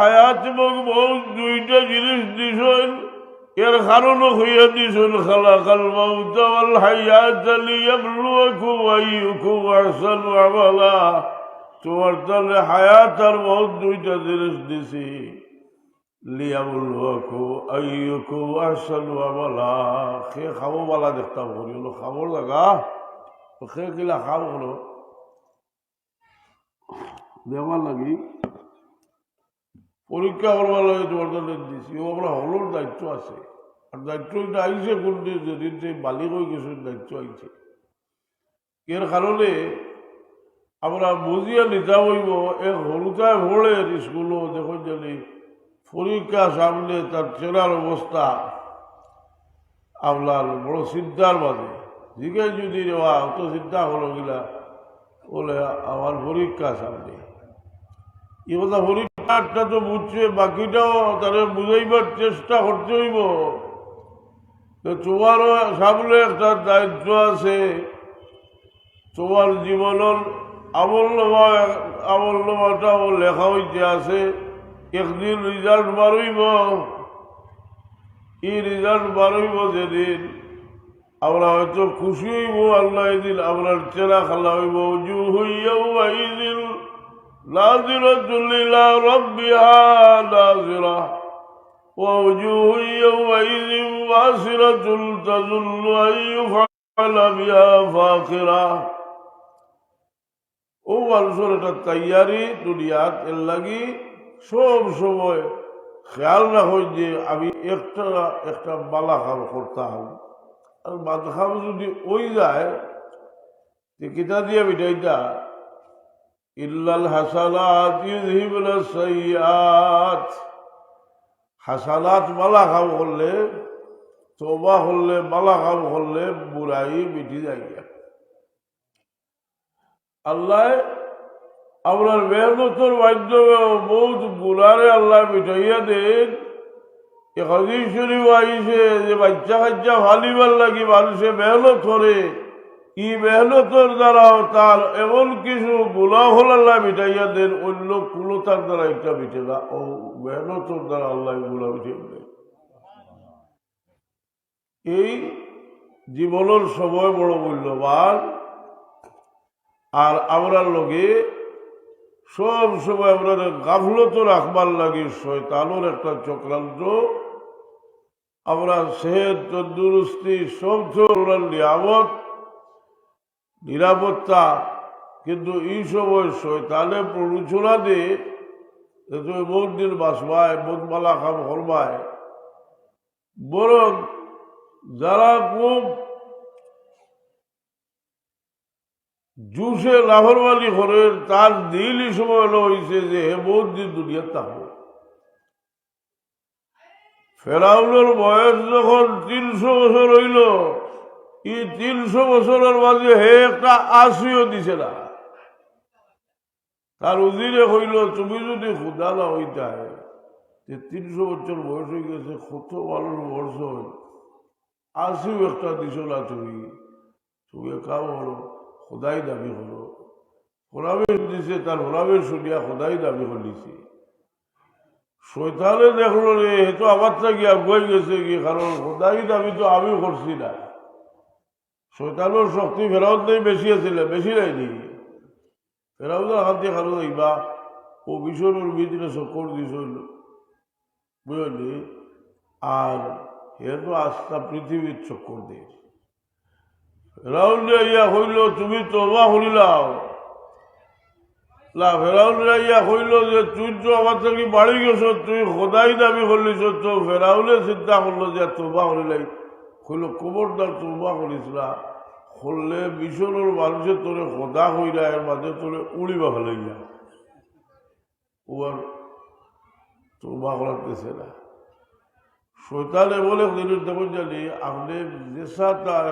হায়াত এবং মৌত দুইটা জিনিস দিছেন। এর কারণও হইয়া দিছেন, খালাকাল মৌত ওয়াল হায়াত লিয়াবলুয়াকুম আইয়ুকুম আহসানু আমালা। তোমার তাহলে হায়াত আর মৌত দুইটা জিনিস দিছি। লিয়াবলুয়াকু আইয়ুকুম আহসানু সে খাব বালা দেখতাম করি হলো জায়গা সে কিলা খাব হলো। দেওয়ার লাগি। পরীক্ষা করবার লাগে জন্য দিছি ও আমরা হলোর দায়িত্ব আছে। আর দায়িত্ব এটা আইছে কোনদিন যেদিন যে মালিক হয়ে গেছে দায়িত্ব আইছে। এর কারণে আমরা বুঝিয়ে নিতে হইব এ হরুতায় ভরে স্কুলও দেখুন জানি পরীক্ষা সামনে তার চেনার অবস্থা। আপনার বড় চিন্তার মাঝে। দিকে যদি নেওয়া অত চিন্তা হলো গিলা বলে, আমার পরীক্ষা সামনে। এ কথা পরীক্ষাটা তো বুঝছে, বাকিটাও তাদের বুঝাইবার চেষ্টা করতে হইব। তো তোমারও সামনে একটা দায়িত্ব আছে। তোমার জীবনের আমল নামা নামাটাও লেখা হইতে আছে। একদিন রেজাল্ট বারইব এই রেজাল্ট বারইব যেদিন আমরা হয়তো খুশি হইব, আল্লাহ এদিন আমরা চেনা খালা হইব। জু হইয়াও ناظرة إلى ربها ناظرة ووجوه يومئذ باسرة تظن أن يفعل بها فاخرة ও মানুষের একটা তৈয়ারি দুনিয়াত এর লাগি সব সময় খেয়াল রাখো যে আমি একটা একটা বালা খাম করতাম আর বাদখাম যদি ওই যায় যে কিতা দিয়ে বিটাইটা ইল্লাল হাসানাত ইউযহিবুনা সাইয়্যাত। হাসানাত মালা কাম করলে তোবা করলে মালা খাব করলে বুড়াই মিটি যায় আল্লাহ, আপনার মেহনতর মাধ্যমে বহুত গুণারে আল্লাহ মিটাইয়া দেন। হাদিস শরীফ আইছে যে বাচ্চা কাচ্চা ফালিবার লাগি মানুষে মেহনত করে। ই মেহনতর দ্বারাও তার এমন কিছু গুণা হল আল্লাহ মিটাইয়া দেন, অন্য কুলো তার দ্বারা একটা মিটে না। ও মেহনতর দ্বারা আল্লাহ গুণা মিটে দেন এই জীবনের সময় বড় মূল্যবান। আর আমরা লগে সব সময় আমরা গাফলত রাখবার লাগে, শয়তানোর একটা চক্রান্ত। আমরা সেহেদ, তন্দুরস্তি, সব ধরনের নিয়ামত নিরাপত্তা, কিন্তু এই সময় শয়তানে প্ররোচনা দিয়ে তুমি বহুত দিন বাসবায় বোধমালা খাম হরবায়। বরং যারা খুব জুসে লাহরবালি করেন, তার দিলই সময় হয়েছে যে হে বহুত দিন দুনিয়ার থাকব ফেরাউনের বয়স যখন তিনশো বছর হইল এই তিনশো বছরের মাঝে হে একটা আশিও দিছে না। তার উজিরে হইল, তুমি যদি খুদা না হইতায় যে তিনশো বছর বয়স হয়ে গেছে, কত মানুষ বর্ষ আশিও একটা দিছ না তুমি। তুমি কাম হলো খোদাই দাবি হলো হোলামের দিছে, তার হোলামের শুনিয়া খোদাই দাবি হলিছে শৈতানে দেখল রে হে তো আমার থেকে আগুয়াই গেছে কি কারণ খোদাই দাবি তো আমি করছি না। শৈতানোর শক্তি ফেরাউত নেই বেশি আছিল বেশি নাইনি ফেরাউতের হাত দিয়ে খালো যাইবা ও বিশ্বর ভিতরে চক্কর দিছিল বুঝলি আর হে তো আস্থা পৃথিবীর চক্কর দিয়েছে ফেরাউন্ডে ইয়া হইল তুমি তোবা হইলাও না ফেরাউন্ডে ইয়া হইল যে, তুই তো আমার থেকে বাড়ি গেছ, তুই খোদাই দাবি করলিস তো ফেরাউনে চিন্তা করল যে তোবা হইলাই হইল কবরদার তোবা করিস না করলে মিশরের মানুষের তোরে খোদা হইলা, এর মাঝে তোরে উড়িবা ফেলে গিয়া ওর তোবা করাতেছে না। শৈতানে বলে দেখুন জানি, আপনি যেসা তার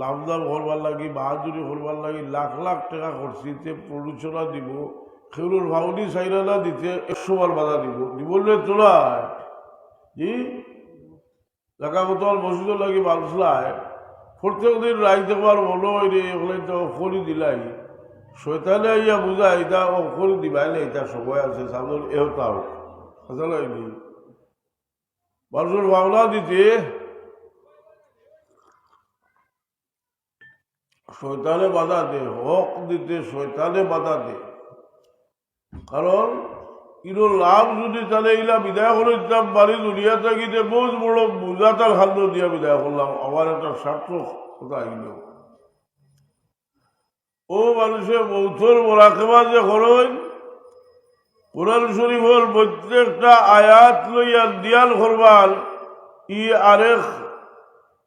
লাভদান করবার লাগি, বাহাদুরি করবার লাগি, লাখ লাখ টাকা করছি, তে প্ররোচনা দিব খেউর ভাউনি চাইনা দিতে একশো বার বাধা দিব। দিবলে তোলায় জি? দেখা মতো মসজিদ লাগি মানুষলায় প্রত্যেক দিন রাইতে পার হয় রে ওগুলো তো অখরি দিলাই। শৈতানে ইয়া বুঝায়, এটা অখরি দিবাই না এটা সময় আছে, সামনে এহতা হোক কথা লাগনি মানুষের মামলা দিতে শয়তানে বাধা দে, হক দিতে শয়তানে বাধা দে। কারণ ইনো লাভ যদি তাহলে এইলা বিদায় করে দিতাম বাড়ি দুনিয়া থাকিতে বহুত বড় বোঝা তার খাদ্য দিয়া বিদায় করলাম। আমার একটা স্বার্থ কথা আইল। ও মানুষের মৌথর মোরাকেবা যে করেন কোরআন শরীফর প্রত্যেকটা আয়াত লইয়া দিয়াল করবার ই আরেক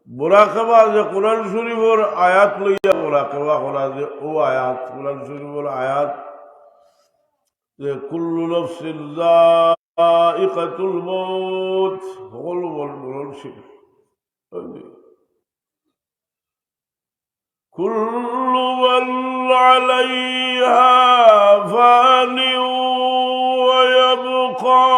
মোরাকেবা যে কোরআন শরীফর আয়াত লইয়া মোরাকেবা করা যে ও আয়াত, কোরআন শরীফর আয়াত যে কুল্লু নফসিন যায়িকাতুল মউত সকলো মরণশীল كل من عليها فان ويبقى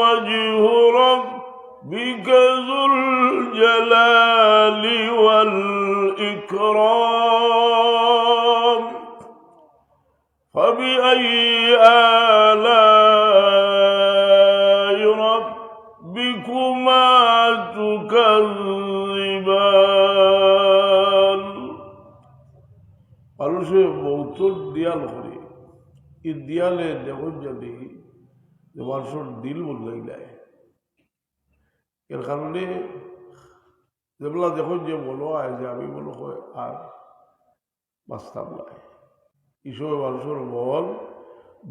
وجه ربك ذو الجلال والإكرام মানুষে মৌতর দিয়াল করে। এই দিয়ালে দেখুন যদি যে মানুষের দিল বদলাই দেয়। এর কারণে যেগুলা দেখুন যে বলো হয় যে আমি বলো হয় আর বাঁচতাম না। এইসব মানুষের মন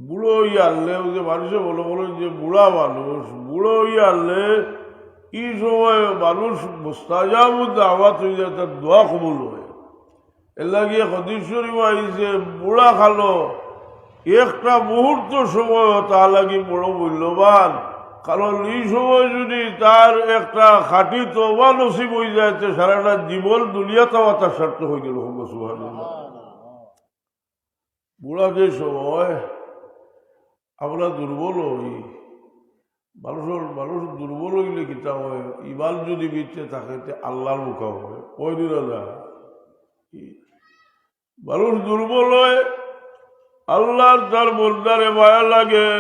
বুড়ো হইয়া আনলে যে মানুষে বলো বলো যে বুড়া মানুষ, বুড়ো হইয়া আনলে এই সময় মানুষ মোস্তাজাব দাওয়াত হয়ে যায় তার দোয়া কবুল হয়। এর লাগিয়ে হদিশ্বরী আইছে বুড়া খালো, একটা মুহূর্ত সময় তা লাগি বড় মূল্যবান। কারণ এই সময় যদি তার একটা খাঁটি তোবা নসিব হয়ে যায় সারাটা জীবন দুনিয়াতেও তার স্বার্থ হয়ে গেল। বুড়া যে সময় আমরা দুর্বল হই, মানুষের, মানুষ দুর্বল হইলে কিতা হয়? ইমান যদি বিচ্ছে থাকে আল্লাহর মুখা হয়। ওই দিন মানুষ দুর্বল হয়, আল্লাহর তার বন্দারে মায়া লাগে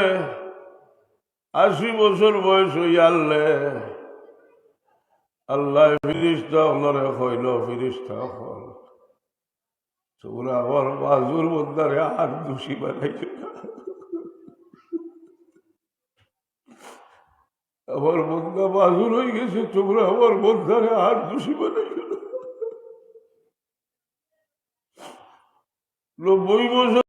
আশি বছর বয়স হইয়া আনলে আল্লাহ ফিরিস্তা হলরে হইল ফিরিস্তা হল তোমরা আমার মাজুর আর দোষী বানাইছে। আমার বন্ধা মাজুর হয়ে গেছে, তোমরা আমার বন্ধারে আর দোষী বানাইছে না। নব্বই বছর